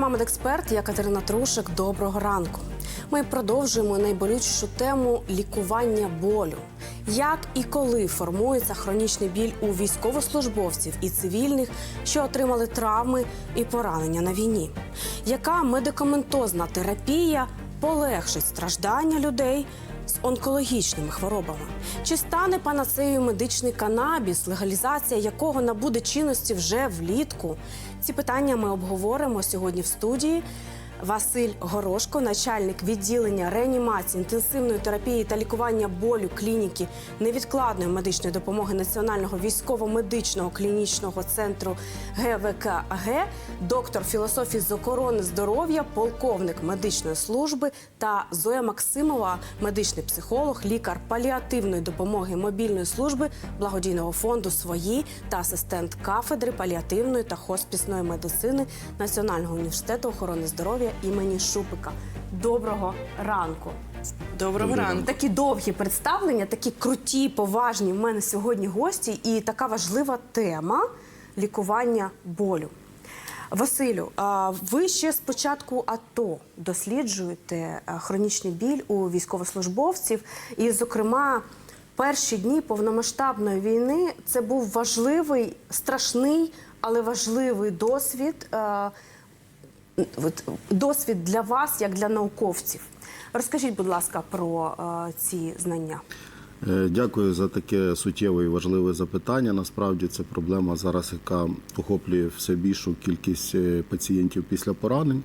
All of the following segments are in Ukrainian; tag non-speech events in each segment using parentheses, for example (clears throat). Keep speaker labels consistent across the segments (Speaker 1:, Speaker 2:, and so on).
Speaker 1: програма «Медексперт». Я Катерина Трушик. Доброго ранку. Ми продовжуємо найболючішу тему лікування болю. Як і коли формується хронічний біль у військовослужбовців і цивільних, що отримали травми і поранення на війні? Яка медикаментозна терапія полегшить страждання людей з онкологічними хворобами? Чи стане панацеєю медичний канабіс, легалізація якого набуде чинності вже влітку? Ці питання ми обговоримо сьогодні в студії. Василь Горошко, начальник відділення реанімації, інтенсивної терапії та лікування болю клініки невідкладної медичної допомоги Національного військово-медичного клінічного центру ГВКГ, доктор філософії з охорони здоров'я, полковник медичної служби та Зоя Максимова, медичний психолог, лікар паліативної допомоги мобільної служби благодійного фонду свої та асистент кафедри паліативної та хоспісної медицини Національного університету охорони здоров'я імені Шупика. Доброго ранку.
Speaker 2: Доброго ранку.
Speaker 1: Такі довгі представлення, такі круті, поважні в мене сьогодні гості, і така важлива тема лікування болю. Василю, а ви ще з початку АТО досліджуєте хронічний біль у військовослужбовців, і, зокрема, перші дні повномасштабної війни це був важливий, страшний, але важливий досвід. Досвід для вас, як для науковців. Розкажіть, будь ласка, про е, ці знання.
Speaker 3: Е, Дякую за таке суттєве і важливе запитання. Насправді це проблема зараз, яка охоплює все більшу кількість е, пацієнтів після поранень.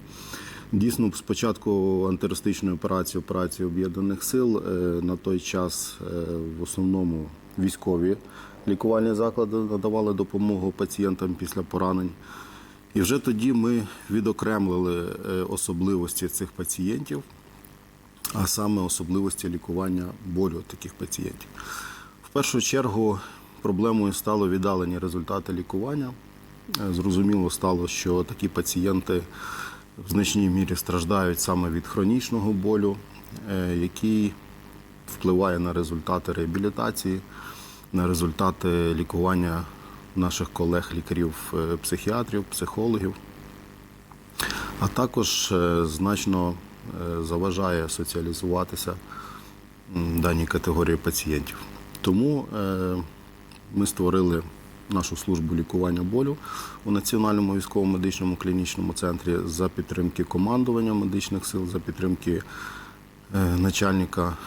Speaker 3: Дійсно, спочатку антитерористичної операції, операції об'єднаних сил на той час в основному військові лікувальні заклади надавали допомогу пацієнтам після поранень. І вже тоді ми відокремлили е, особливості цих пацієнтів а саме особливості лікування болю таких пацієнтів. В першу чергу проблемою стало віддалені результати лікування. Е, Зрозуміло стало, що такі пацієнти в значній мірі страждають саме від хронічного болю, е, який впливає на результати реабілітації, на результати лікування наших колег-лікарів, е, психіатрів, психологів а також е, значно е, заважає соціалізуватися даній категорії пацієнтів. Тому ми створили нашу службу лікування болю у Національному військово-медичному клінічному центрі за підтримки командування медичних сил, за підтримки начальника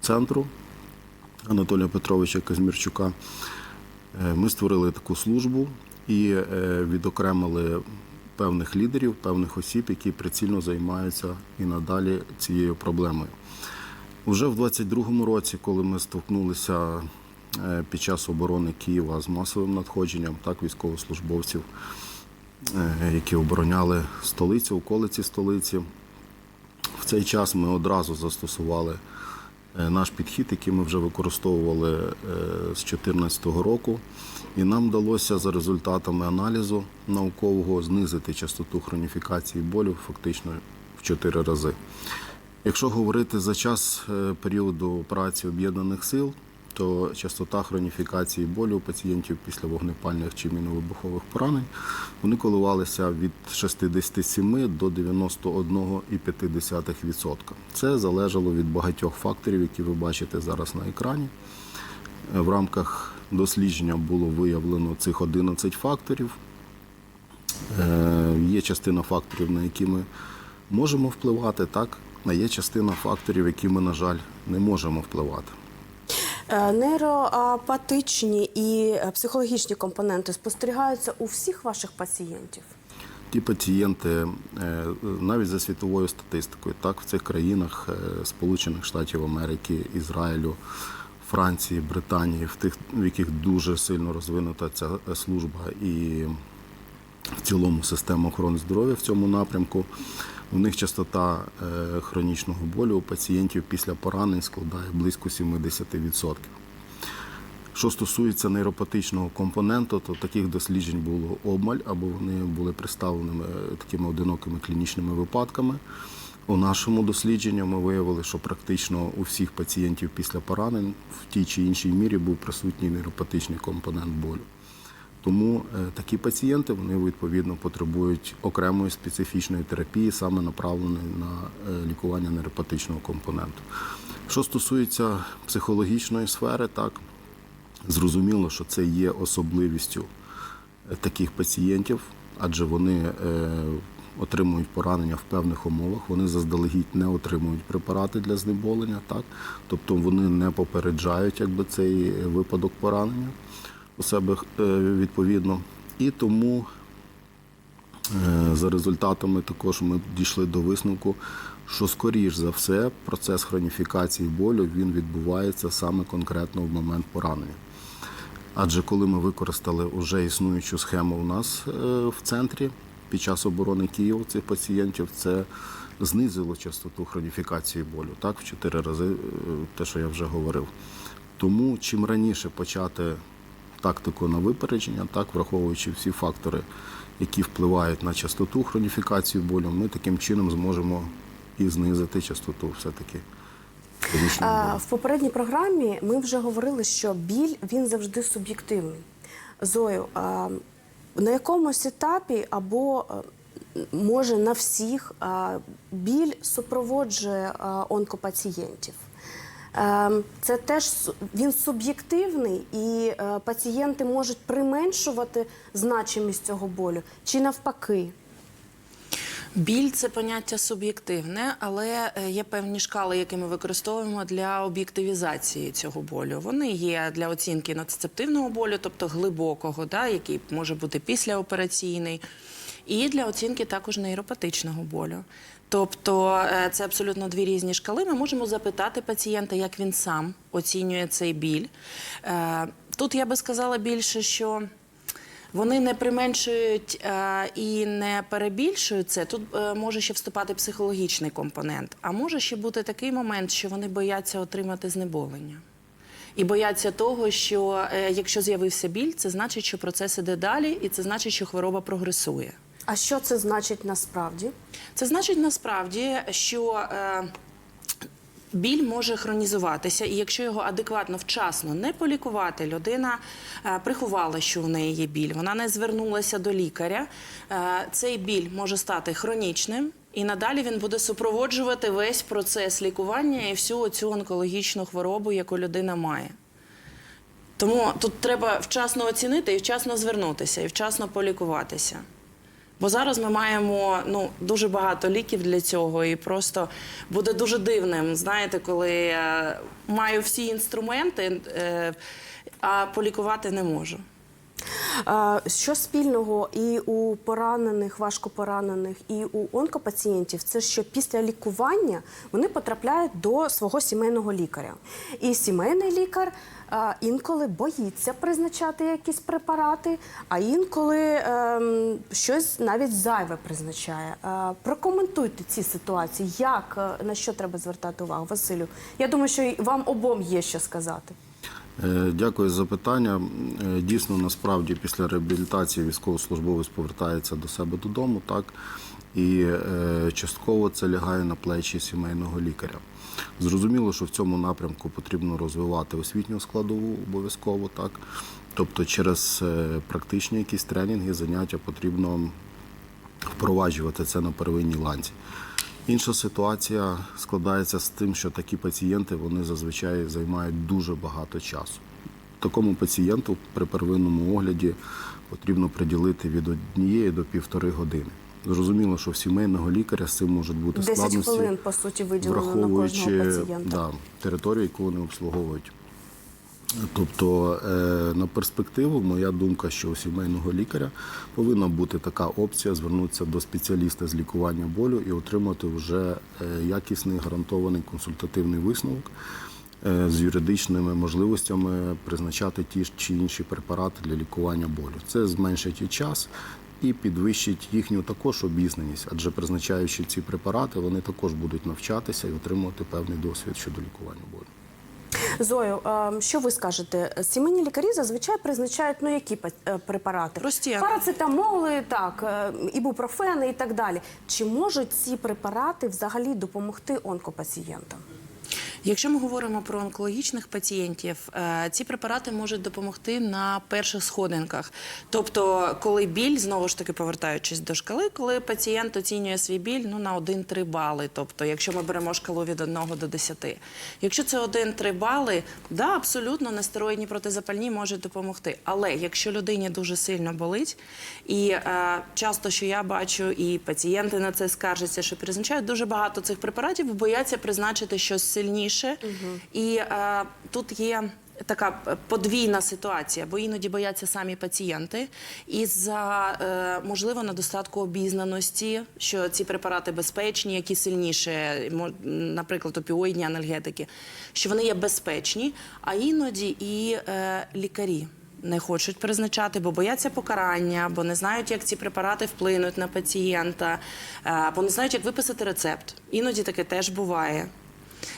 Speaker 3: центру Анатолія Петровича Казмірчука. Е, Ми створили таку службу і е, відокремили певних лідерів, певних осіб, які прицільно займаються і надалі цією проблемою. Уже в 22-му році, коли ми столкнулися е, під час оборони Києва з масовим надходженням, так військовослужбовців, які обороняли столицю, околиці столиці, в цей час ми одразу застосували наш підхід, який ми вже використовували е, з 2014 року. І нам вдалося за результатами аналізу наукового знизити частоту хроніфікації болю фактично в 4 рази. Якщо говорити за час е, періоду операції об'єднаних сил, то частота хроніфікації болю у пацієнтів після вогнепальних чи міновибухових поранень вони коливалися від 67 до 91,5%. Це залежало від багатьох факторів, які ви бачите зараз на екрані. В рамках дослідження було виявлено цих 11 факторів. Е, Є частина факторів, на які ми можемо впливати, так, а є частина факторів, які ми, на жаль, не можемо впливати.
Speaker 1: Е, Нейропатичні і е, психологічні компоненти спостерігаються у всіх ваших пацієнтів.
Speaker 3: Ті пацієнти, е, навіть за світовою статистикою, так в цих країнах Сполучених Штатів Америки, Ізраїлю, Франції, Британії, в тих, в яких дуже сильно розвинута ця служба і в цілому система охорони здоров'я в цьому напрямку. У них частота е, хронічного болю у пацієнтів після поранень складає близько 70%. Що стосується нейропатичного компоненту, то таких досліджень було обмаль, або вони були представленими е, такими одинокими клінічними випадками. У нашому дослідженні ми виявили, що практично у всіх пацієнтів після поранень в тій чи іншій мірі був присутній нейропатичний компонент болю. Тому е, такі пацієнти вони відповідно потребують окремої специфічної терапії, саме направленої на е, лікування нейропатичного компоненту. Що стосується психологічної сфери, так зрозуміло, що це є особливістю е, таких пацієнтів, адже вони отримують поранення в певних умовах, вони заздалегідь не отримують препарати для знеболення, так? тобто вони не попереджають якби, цей випадок поранення у себе е, відповідно. І тому Е, За результатами також ми дійшли до висновку, що скоріш за все процес хроніфікації болю він відбувається саме конкретно в момент поранення. Адже коли ми використали вже існуючу схему у нас е, в центрі під час оборони Києва цих пацієнтів, це знизило частоту хроніфікації болю, так, в чотири рази, те, що я вже говорив. Тому чим раніше почати тактику на випередження, так, враховуючи всі фактори, які впливають на частоту хроніфікації болю, ми таким чином зможемо і знизити частоту все-таки.
Speaker 1: В попередній програмі ми вже говорили, що біль він завжди суб'єктивний. Зою, на якомусь етапі або е, може на всіх біль супроводжує онкопацієнтів. Е, Це теж він суб'єктивний, і е, пацієнти можуть применшувати значимість цього болю чи навпаки.
Speaker 2: Біль це поняття суб'єктивне, але е, є певні шкали, які ми використовуємо для об'єктивізації цього болю. Вони є для оцінки надцептивного болю, тобто глибокого, да, який може бути післяопераційний, і для оцінки також нейропатичного болю. Тобто е, це абсолютно дві різні шкали. Ми можемо запитати пацієнта, як він сам оцінює цей біль. Е, Тут я би сказала більше, що вони не применшують е, і не перебільшують це. Тут може ще вступати психологічний компонент, а може ще бути такий момент, що вони бояться отримати знеболення. І бояться того, що якщо з'явився біль, це значить, що процес іде далі, і це значить, що хвороба прогресує.
Speaker 1: А що це значить насправді?
Speaker 2: Це значить насправді, що е, біль може хронізуватися, і якщо його адекватно вчасно не полікувати, людина е, приховала, що у неї є біль, вона не звернулася до лікаря. Е, цей біль може стати хронічним. І надалі він буде супроводжувати весь процес лікування і всю цю онкологічну хворобу, яку людина має. Тому тут треба вчасно оцінити і вчасно звернутися, і вчасно полікуватися. Бо зараз ми маємо ну, дуже багато ліків для цього, і просто буде дуже дивним, знаєте, коли я маю всі інструменти, е, а полікувати не можу.
Speaker 1: Е, Що спільного і у поранених, важкопоранених, і у онкопацієнтів, це що після лікування вони потрапляють до свого сімейного лікаря. І сімейний лікар е, інколи боїться призначати якісь препарати, а інколи ем, щось навіть зайве призначає. Е, Прокоментуйте ці ситуації, як е, на що треба звертати увагу, Василю. Я думаю, що вам обом є що сказати.
Speaker 3: Е, Дякую за питання. Дійсно, насправді, після реабілітації військовослужбовець повертається до себе додому, так і частково це лягає на плечі сімейного лікаря. Зрозуміло, що в цьому напрямку потрібно розвивати освітню складову обов'язково, так. Тобто, через е, практичні якісь тренінги, заняття потрібно впроваджувати це на первинній ланці. Інша ситуація складається з тим, що такі пацієнти вони зазвичай займають дуже багато часу. Такому пацієнту при первинному огляді потрібно приділити від однієї до півтори години. Зрозуміло, що в сімейного лікаря з цим можуть бути
Speaker 1: 10
Speaker 3: складності,
Speaker 1: хвилин, по суті, виділено на кожного пацієнта.
Speaker 3: да, територію, яку вони обслуговують. Тобто е, на перспективу, моя думка, що у сімейного лікаря повинна бути така опція звернутися до спеціаліста з лікування болю і отримати вже е, якісний гарантований консультативний висновок е, з юридичними можливостями призначати ті ж чи інші препарати для лікування болю. Це зменшить і час. І підвищить їхню також обізнаність, адже призначаючи ці препарати, вони також будуть навчатися і отримувати певний досвід щодо лікування болю.
Speaker 1: Зою, що ви скажете? Сімейні лікарі зазвичай призначають ну які е, препарати?
Speaker 2: Прості.
Speaker 1: Парацетамоли, так, е, ібупрофени і так далі. Чи можуть ці препарати взагалі допомогти онкопацієнтам?
Speaker 2: Якщо ми говоримо про онкологічних пацієнтів, е, ці препарати можуть допомогти на перших сходинках. Тобто, коли біль, знову ж таки повертаючись до шкали, коли пацієнт оцінює свій біль ну, на 1-3 бали. Тобто, якщо ми беремо шкалу від 1 до 10. Якщо це 1-3 бали, да, абсолютно нестероїдні протизапальні можуть допомогти. Але якщо людині дуже сильно болить, і е, часто, що я бачу, і пацієнти на це скаржаться, що призначають дуже багато цих препаратів, бояться призначити щось сильніше. І е, тут є. Така подвійна ситуація, бо іноді бояться самі пацієнти, і за е, можливо недостатку обізнаності, що ці препарати безпечні, які сильніше, наприклад, опіоїдні анальгетики, що вони є безпечні, а іноді і е, лікарі не хочуть призначати, бо бояться покарання, бо не знають, як ці препарати вплинуть на пацієнта, е, або не знають, як виписати рецепт. Іноді таке теж буває.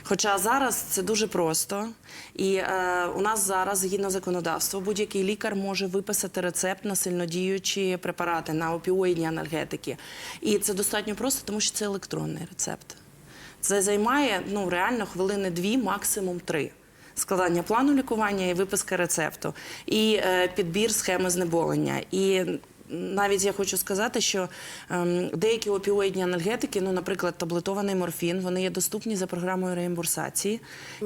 Speaker 2: Хоча зараз це дуже просто, і е, у нас зараз, згідно законодавства, будь-який лікар може виписати рецепт на сильнодіючі препарати, на опіоїдні анальгетики. І це достатньо просто, тому що це електронний рецепт. Це займає ну реально хвилини дві, максимум три. Складання плану лікування і виписка рецепту, і е, підбір схеми знеболення. І навіть я хочу сказати, що ем, деякі опіоїдні анальгетики, ну, наприклад, таблетований морфін, вони є доступні за програмою реімбурсації,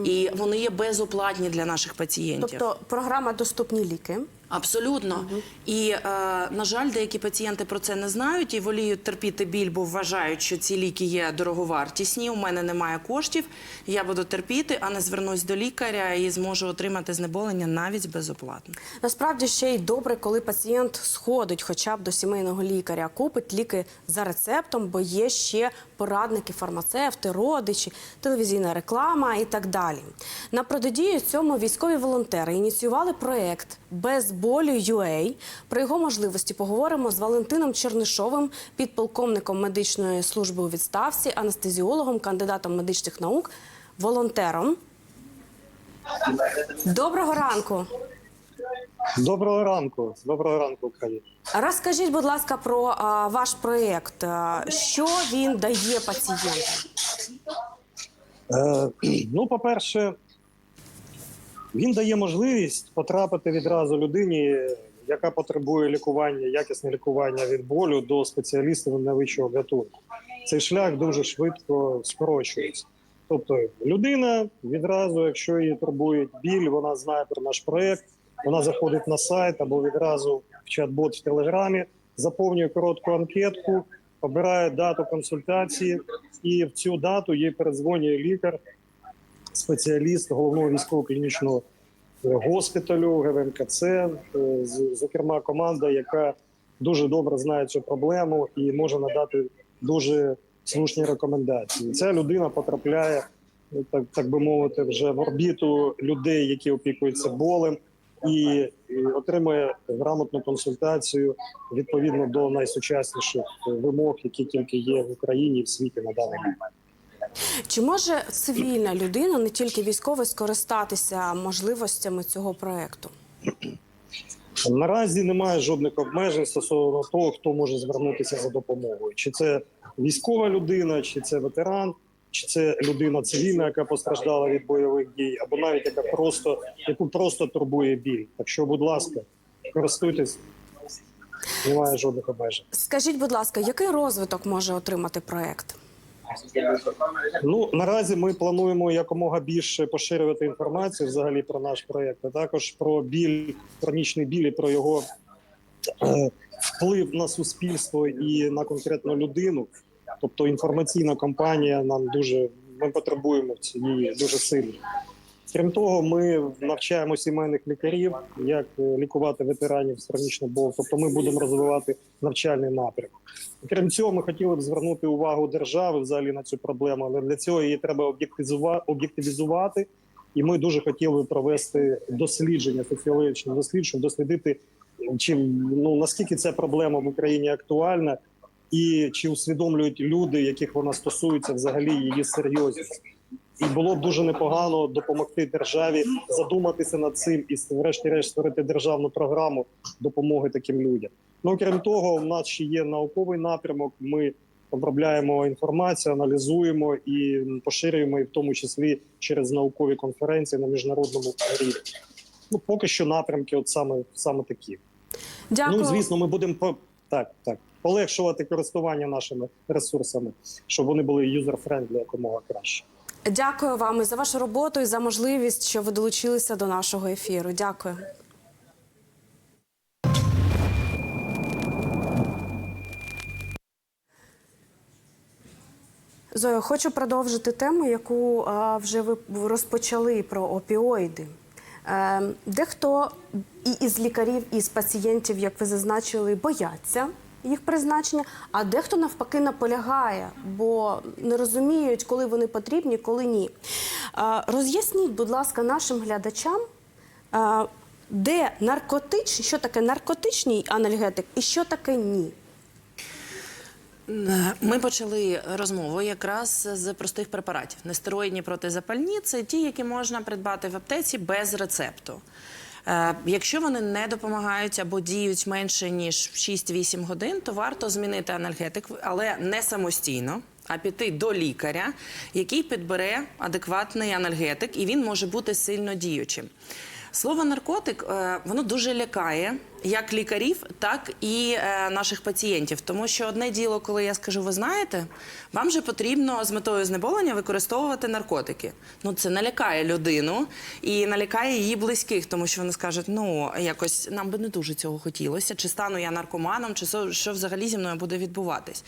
Speaker 2: і вони є безоплатні для наших пацієнтів.
Speaker 1: Тобто програма Доступні ліки.
Speaker 2: Абсолютно. І, е, на жаль, деякі пацієнти про це не знають і воліють терпіти біль, бо вважають, що ці ліки є дороговартісні. У мене немає коштів. Я буду терпіти, а не звернусь до лікаря і зможу отримати знеболення навіть безоплатно.
Speaker 1: Насправді ще й добре, коли пацієнт сходить хоча б до сімейного лікаря, купить ліки за рецептом, бо є ще порадники, фармацевти, родичі, телевізійна реклама і так далі. На протидію цьому військові волонтери ініціювали проект без болю UA. Про його можливості поговоримо з Валентином Чернишовим, підполковником медичної служби у відставці, анестезіологом, кандидатом медичних наук, волонтером. Доброго ранку.
Speaker 4: Доброго ранку, доброго ранку, Україна.
Speaker 1: Розкажіть, будь ласка, про а, ваш проєкт. Що він дає пацієнтам?
Speaker 4: Е, (clears throat) ну, по-перше, він дає можливість потрапити відразу людині, яка потребує лікування, якісне лікування від болю до спеціаліста найвищого гатунку. Цей шлях дуже швидко скорочується. Тобто, людина відразу, якщо її турбує біль, вона знає про наш проект, вона заходить на сайт або відразу в чат-бот в телеграмі, заповнює коротку анкетку, обирає дату консультації, і в цю дату їй передзвонює лікар, спеціаліст головного військово-клінічного е, госпіталю ГВМКЦ, е, зокрема команда, яка дуже добре знає цю проблему і може надати дуже слушні рекомендації. Ця людина потрапляє, ну, так, так би мовити, вже в орбіту людей, які опікуються болем, і, отримує грамотну консультацію відповідно до найсучасніших е, вимог, які тільки є в Україні і в світі на даний момент.
Speaker 1: Чи може цивільна людина, не тільки військовий, скористатися можливостями цього проєкту?
Speaker 4: Наразі немає жодних обмежень стосовно того, хто може звернутися за допомогою. Чи це військова людина, чи це ветеран, чи це людина цивільна, яка постраждала від бойових дій, або навіть яка просто яку просто турбує біль. Так що, будь ласка, користуйтесь, немає жодних обмежень.
Speaker 1: Скажіть, будь ласка, який розвиток може отримати проєкт?
Speaker 4: Ну наразі ми плануємо якомога більше поширювати інформацію взагалі про наш проект, а також про біль, хронічний біль і про його е, вплив на суспільство і на конкретну людину. Тобто інформаційна кампанія нам дуже ми потребуємо її дуже сильно. Крім того, ми навчаємо сімейних лікарів, як е, лікувати ветеранів з хронічним болем. Тобто ми будемо розвивати навчальний напрямок. Крім цього, ми хотіли б звернути увагу держави взагалі на цю проблему, але для цього її треба об'єктивізува- об'єктивізувати. І ми дуже хотіли провести дослідження, соціологічне дослідження, дослідити, чи ну наскільки ця проблема в Україні актуальна, і чи усвідомлюють люди, яких вона стосується, взагалі її серйозність. І було б дуже непогано допомогти державі задуматися над цим і врешті-решт створити державну програму допомоги таким людям. Ну крім того, у нас ще є науковий напрямок. Ми обробляємо інформацію, аналізуємо і поширюємо, і в тому числі через наукові конференції на міжнародному рівні. Ну поки що напрямки, от саме саме такі.
Speaker 1: Дякую.
Speaker 4: Ну звісно, ми будемо по так, так полегшувати користування нашими ресурсами, щоб вони були юзер-френдлі якомога краще.
Speaker 1: Дякую вам і за вашу роботу і за можливість, що ви долучилися до нашого ефіру. Дякую. Зоя, хочу продовжити тему, яку а, вже ви розпочали про опіоїди. Е, дехто і із лікарів, і з пацієнтів, як ви зазначили, бояться їх призначення, а дехто навпаки наполягає, бо не розуміють, коли вони потрібні, коли ні. Роз'ясніть, будь ласка, нашим глядачам, де наркотичний, що таке наркотичний анальгетик і що таке ні.
Speaker 2: Ми почали розмову якраз з простих препаратів. Нестероїдні протизапальні це ті, які можна придбати в аптеці без рецепту. Е, Якщо вони не допомагають або діють менше ніж 6-8 годин, то варто змінити анальгетик, але не самостійно. А піти до лікаря, який підбере адекватний анальгетик, і він може бути сильно діючим. Слово наркотик е, воно дуже лякає як лікарів, так і е, наших пацієнтів. Тому що одне діло, коли я скажу, ви знаєте, вам же потрібно з метою знеболення використовувати наркотики. Ну це налякає людину і налякає її близьких, тому що вони скажуть, ну якось нам би не дуже цього хотілося, чи стану я наркоманом, чи що, що взагалі зі мною буде відбуватись.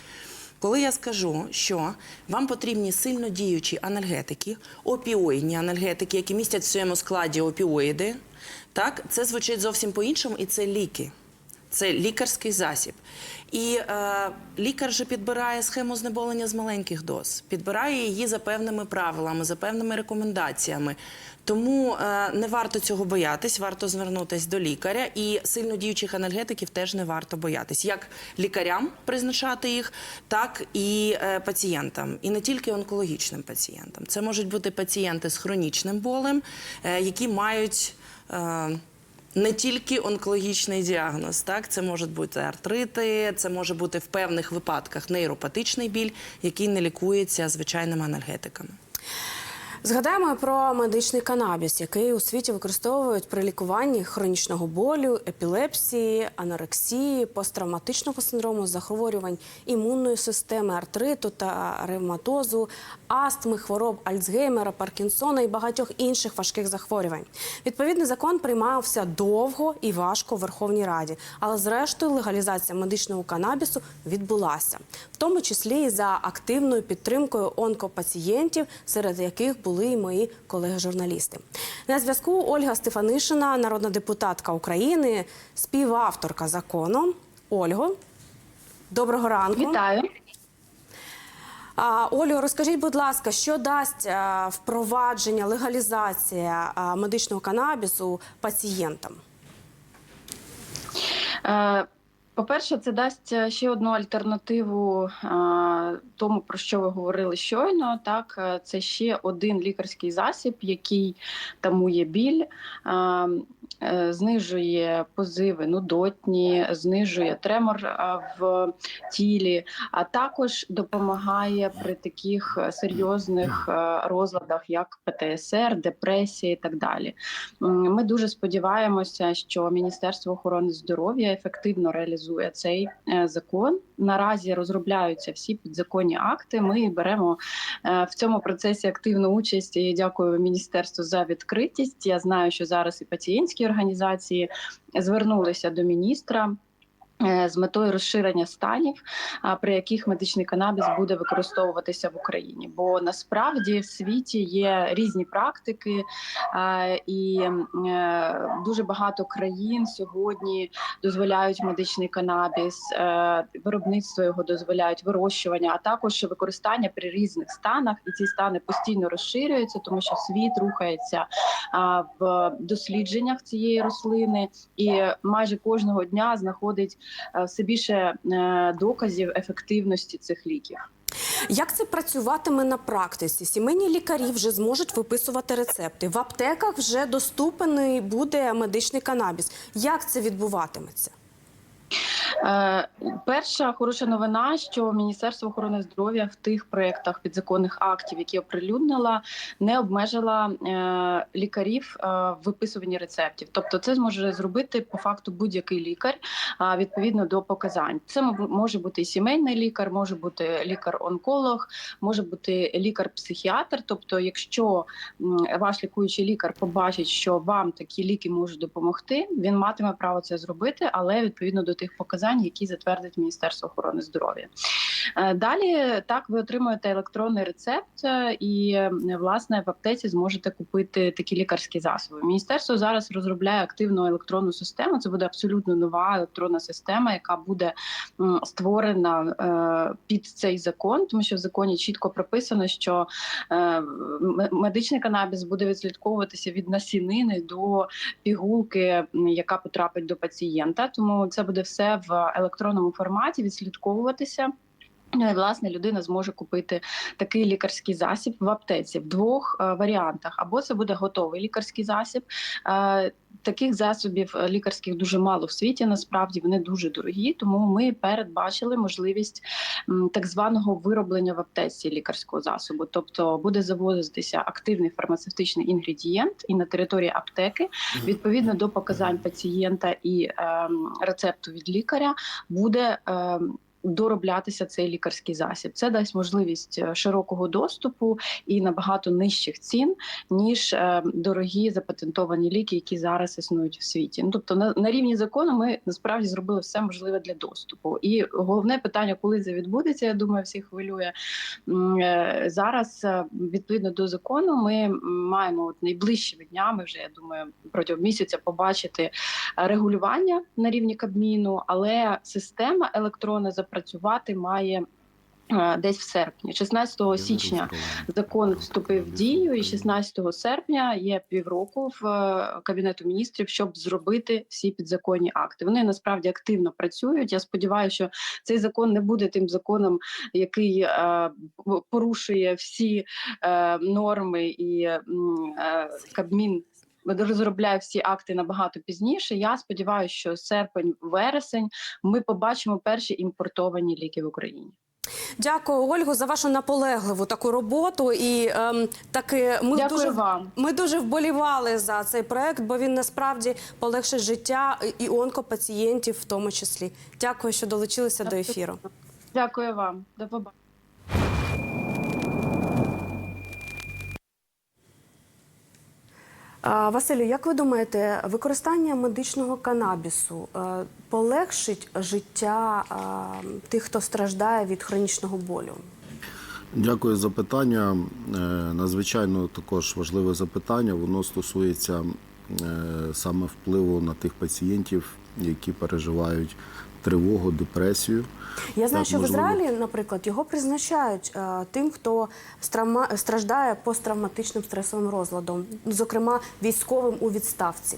Speaker 2: Коли я скажу, що вам потрібні сильно діючі анальгетики, опіоїдні анальгетики, які містять в своєму складі опіоїди, так це звучить зовсім по-іншому, і це ліки. Це лікарський засіб. І е, лікар же підбирає схему знеболення з маленьких доз, підбирає її за певними правилами, за певними рекомендаціями. Тому е, не варто цього боятись, варто звернутися до лікаря. І сильно діючих анальгетиків теж не варто боятись. Як лікарям призначати їх, так і е, пацієнтам. І не тільки онкологічним пацієнтам. Це можуть бути пацієнти з хронічним болем, е, які мають. Е, не тільки онкологічний діагноз, так це можуть бути артрити, це може бути в певних випадках нейропатичний біль, який не лікується звичайними анальгетиками.
Speaker 1: Згадаємо про медичний канабіс, який у світі використовують при лікуванні хронічного болю, епілепсії, анорексії, посттравматичного синдрому, захворювань імунної системи, артриту та ревматозу, астми, хвороб Альцгеймера, Паркінсона і багатьох інших важких захворювань. Відповідний закон приймався довго і важко в Верховній Раді, але зрештою легалізація медичного канабісу відбулася, в тому числі і за активною підтримкою онкопацієнтів, серед яких були і мої колеги-журналісти. На зв'язку Ольга Стефанишина, народна депутатка України, співавторка закону. Ольго, доброго ранку.
Speaker 5: Вітаю.
Speaker 1: Олю, розкажіть, будь ласка, що дасть впровадження, легалізація медичного канабісу пацієнтам?
Speaker 5: Е, По-перше, це дасть е, ще одну альтернативу тому, про що ви говорили щойно. Так, е, це ще один лікарський засіб, який тамує біль, знижує позиви нудотні, знижує тремор е, в тілі, а також допомагає при таких е, серйозних е, розладах, як ПТСР, депресія і так далі. Ми дуже сподіваємося, що Міністерство охорони здоров'я ефективно реалізує цей е, закон. Наразі розробляються всі підзаконні акти. Ми беремо е, в цьому процесі активну участь. І дякую міністерству за відкритість. Я знаю, що зараз і пацієнтські організації звернулися до міністра. Е, З метою розширення станів, при яких медичний канабіс буде використовуватися в Україні, бо насправді в світі є різні практики, і е, дуже багато країн сьогодні дозволяють медичний канабіс, е, виробництво його дозволяють вирощування, а також використання при різних станах, і ці стани постійно розширюються, тому що світ рухається в дослідженнях цієї рослини, і майже кожного дня знаходить все більше е, доказів ефективності цих ліків.
Speaker 1: Як це працюватиме на практиці? Сімейні лікарі вже зможуть виписувати рецепти. В аптеках вже доступний буде медичний канабіс. Як це відбуватиметься?
Speaker 5: Е, Перша хороша новина, що Міністерство охорони здоров'я в тих проєктах підзаконних актів, які оприлюднила, не обмежила е, лікарів е, в виписуванні рецептів. Тобто, це зможе зробити по факту будь-який лікар відповідно до показань. Це може бути і сімейний лікар, може бути лікар-онколог, може бути лікар-психіатр. Тобто, якщо ваш лікуючий лікар побачить, що вам такі ліки можуть допомогти, він матиме право це зробити, але відповідно до тих показань, які затвердить Міністерство охорони здоров'я. Е, Далі так ви отримуєте електронний рецепт, е, і е, власне в аптеці зможете купити такі лікарські засоби. Міністерство зараз розробляє активну електронну систему. Це буде абсолютно нова електронна система, яка буде створена під цей закон, тому що в законі чітко прописано, що медичний канабіс буде відслідковуватися від насінини до пігулки, яка потрапить до пацієнта. Тому це буде все в електронному форматі відслідковуватися. Ну і власне людина зможе купити такий лікарський засіб в аптеці в двох е, варіантах: або це буде готовий лікарський засіб. Е, таких засобів е, лікарських дуже мало в світі. Насправді вони дуже дорогі. Тому ми передбачили можливість так званого вироблення в аптеці лікарського засобу. Тобто буде завозитися активний фармацевтичний інгредієнт, і на території аптеки відповідно до показань пацієнта і ем, рецепту від лікаря буде. ем, Дороблятися цей лікарський засіб. Це дасть можливість е, широкого доступу і набагато нижчих цін, ніж е, дорогі запатентовані ліки, які зараз існують в світі. Ну тобто, на, на рівні закону ми насправді зробили все можливе для доступу. І головне питання, коли це відбудеться, я думаю, всіх хвилює е, зараз. Відповідно до закону, ми маємо от найближчими днями, вже я думаю, протягом місяця побачити регулювання на рівні Кабміну, але система електронна запрацювати має. е, Десь в серпні, 16 січня, закон вступив в дію, і 16 серпня є півроку в е, кабінету міністрів, щоб зробити всі підзаконні акти. Вони насправді активно працюють. Я сподіваюся, що цей закон не буде тим законом, який е, порушує всі е, норми і е, Кабмін. Розробляє всі акти набагато пізніше. Я сподіваюся, що серпень-вересень ми побачимо перші імпортовані ліки в Україні.
Speaker 1: Дякую, Ольгу, за вашу наполегливу таку роботу. І ем, таки ми
Speaker 5: Дякую
Speaker 1: дуже
Speaker 5: вам.
Speaker 1: Ми дуже вболівали за цей проект, бо він насправді полегшить життя і онкопацієнтів, в тому числі. Дякую, що долучилися до ефіру.
Speaker 5: Дякую вам. До побачення.
Speaker 1: Василю, як ви думаєте, використання медичного канабісу е, полегшить життя е, тих, хто страждає від хронічного болю?
Speaker 3: Дякую за питання. Е, Надзвичайно також важливе запитання. Воно стосується саме впливу на тих пацієнтів, які переживають тривогу, депресію.
Speaker 1: Я знаю,
Speaker 3: Так,
Speaker 1: що
Speaker 3: можливо.
Speaker 1: в Ізраїлі, наприклад, його призначають е, тим, хто страма- страждає посттравматичним стресовим розладом, зокрема військовим у відставці.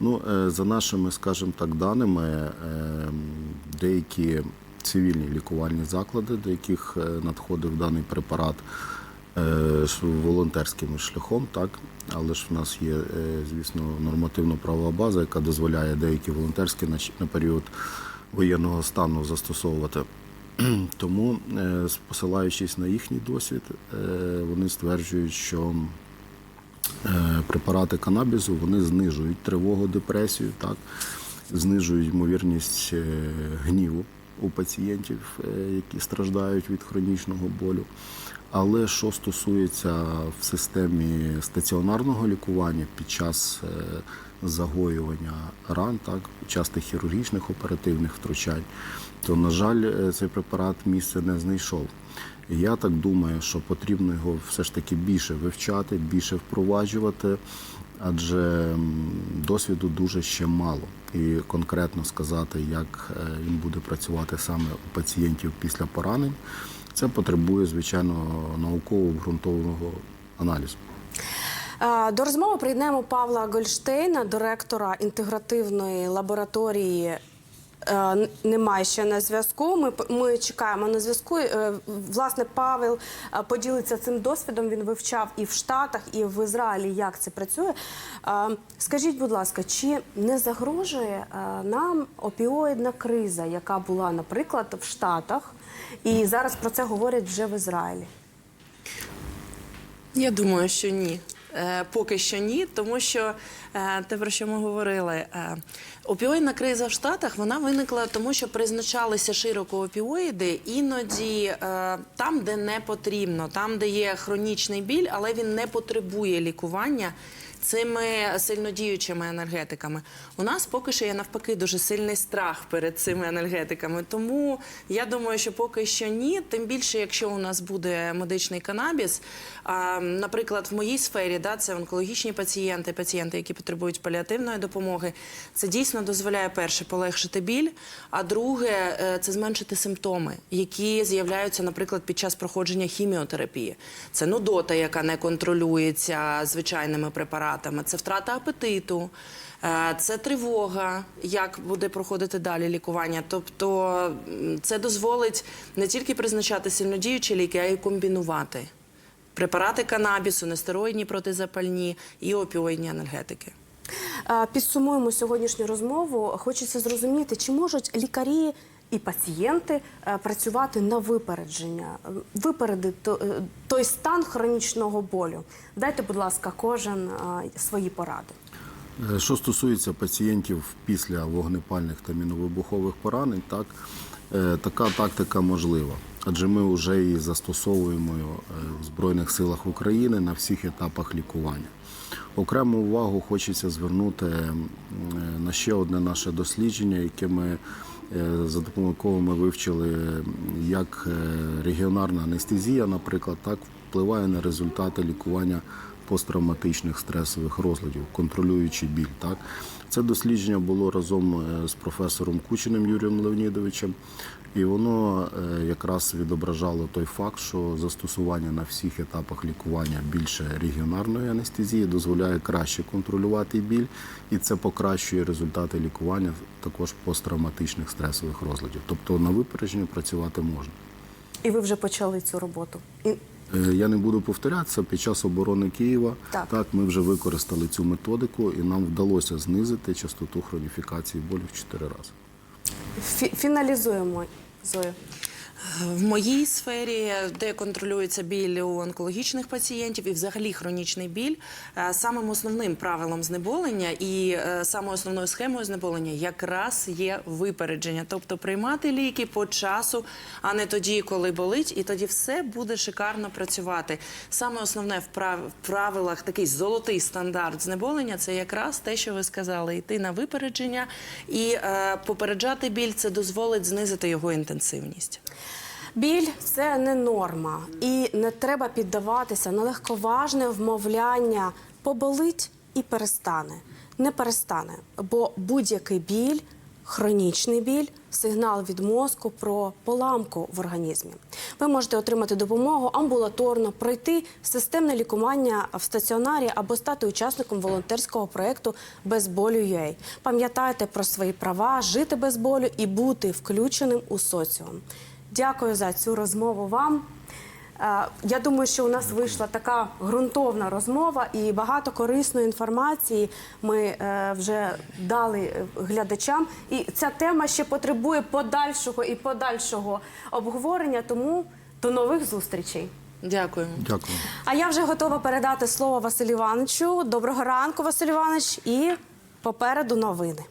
Speaker 3: Ну, е, за нашими, скажімо так, даними, е, деякі цивільні лікувальні заклади, до яких надходив даний препарат волонтерським шляхом, так, але ж в нас є, е, звісно, нормативно-правова база, яка дозволяє деякі волонтерські на, період воєнного стану застосовувати. (clears throat) Тому, е, посилаючись на їхній досвід, е, вони стверджують, що Е, препарати канабісу вони знижують тривогу, депресію, так знижують ймовірність е, гніву у пацієнтів, е, які страждають від хронічного болю. Але що стосується в системі стаціонарного лікування під час е, загоювання ран, так, частих хірургічних оперативних втручань, то, на жаль, е, цей препарат місце не знайшов. Я так думаю, що потрібно його все ж таки більше вивчати, більше впроваджувати, адже досвіду дуже ще мало. І конкретно сказати, як е, він буде працювати саме у пацієнтів після поранень, це потребує, звичайно, науково обґрунтованого аналізу.
Speaker 1: До розмови приєднаємо Павла Гольштейна, директора інтегративної лабораторії Е, Немає ще на зв'язку. Ми, ми чекаємо на зв'язку. Е, Власне, Павел е, поділиться цим досвідом. Він вивчав і в Штатах, і в Ізраїлі, як це працює. Скажіть, будь ласка, чи не загрожує нам опіоїдна криза, яка була, наприклад, в Штатах, і зараз про це говорять вже в Ізраїлі?
Speaker 2: Я думаю, що ні. Е, Поки що ні, тому що те, про що ми говорили, е, опіоїдна криза в Штатах вона виникла тому, що призначалися широко опіоїди іноді е, там, де не потрібно, там, де є хронічний біль, але він не потребує лікування. Цими сильнодіючими енергетиками у нас поки що є навпаки дуже сильний страх перед цими енергетиками. Тому я думаю, що поки що ні. Тим більше, якщо у нас буде медичний канабіс, наприклад, в моїй сфері, це онкологічні пацієнти, пацієнти, які потребують паліативної допомоги. Це дійсно дозволяє перше полегшити біль, а друге е, це зменшити симптоми, які з'являються, наприклад, під час проходження хіміотерапії. Це нудота, яка не контролюється звичайними препаратами, це втрата апетиту. е, Це тривога, як буде проходити далі лікування. Тобто це дозволить не тільки призначати сильнодіючі ліки, а й комбінувати препарати канабісу, нестероїдні протизапальні і опіоїдні енергетики.
Speaker 1: Підсумуємо сьогоднішню розмову. Хочеться зрозуміти, чи можуть лікарі і пацієнти е, працювати на випередження, е, випередити е, той стан хронічного болю. Дайте, будь ласка, кожен свої поради.
Speaker 3: Що стосується пацієнтів після вогнепальних та міновибухових поранень, так така тактика можлива. Адже ми вже її застосовуємо е, в Збройних силах України на всіх етапах лікування. Окрему увагу хочеться звернути е, на ще одне наше дослідження, яке ми е, за допомогою ми вивчили, як регіонарна анестезія, наприклад, так впливає на результати лікування посттравматичних стресових розладів, контролюючи біль. Так? Це дослідження було разом з професором Кучиним Юрієм Леонідовичем, і воно е, якраз відображало той факт, що застосування на всіх етапах лікування більше регіонарної анестезії дозволяє краще контролювати біль, і це покращує результати лікування також посттравматичних стресових розладів. Тобто на випередження працювати можна.
Speaker 1: І ви вже почали цю роботу. І
Speaker 3: Е, Я не буду повторятися. Під час оборони Києва
Speaker 1: Так.
Speaker 3: ми вже використали цю методику, і нам вдалося знизити частоту хроніфікації болю в 4 рази.
Speaker 1: фі- фіналізуємо Зою.
Speaker 2: В моїй сфері, де контролюється біль у онкологічних пацієнтів і взагалі хронічний біль, е, самим основним правилом знеболення і е, самою основною схемою знеболення якраз є випередження, тобто приймати ліки по часу, а не тоді, коли болить, і тоді все буде шикарно працювати. Саме основне в прав- правилах такий золотий стандарт знеболення це якраз те, що ви сказали: йти на випередження і е, попереджати біль це дозволить знизити його інтенсивність.
Speaker 1: Біль це не норма, і не треба піддаватися на легковажне вмовляння поболить і перестане. Не перестане, бо будь-який біль, хронічний біль, сигнал від мозку про поламку в організмі. Ви можете отримати допомогу амбулаторно, пройти системне лікування в стаціонарі або стати учасником волонтерського проєкту без болю UA. Пам'ятайте про свої права, жити без болю і бути включеним у соціум. Дякую за цю розмову вам. Е, Я думаю, що у нас вийшла така ґрунтовна розмова і багато корисної інформації ми е, вже дали е, глядачам. І ця тема ще потребує подальшого і подальшого обговорення. Тому до нових зустрічей.
Speaker 2: Дякуємо.
Speaker 3: Дякую.
Speaker 1: А я вже готова передати слово Василю Івановичу. Доброго ранку, Василь Іванович, і попереду новини.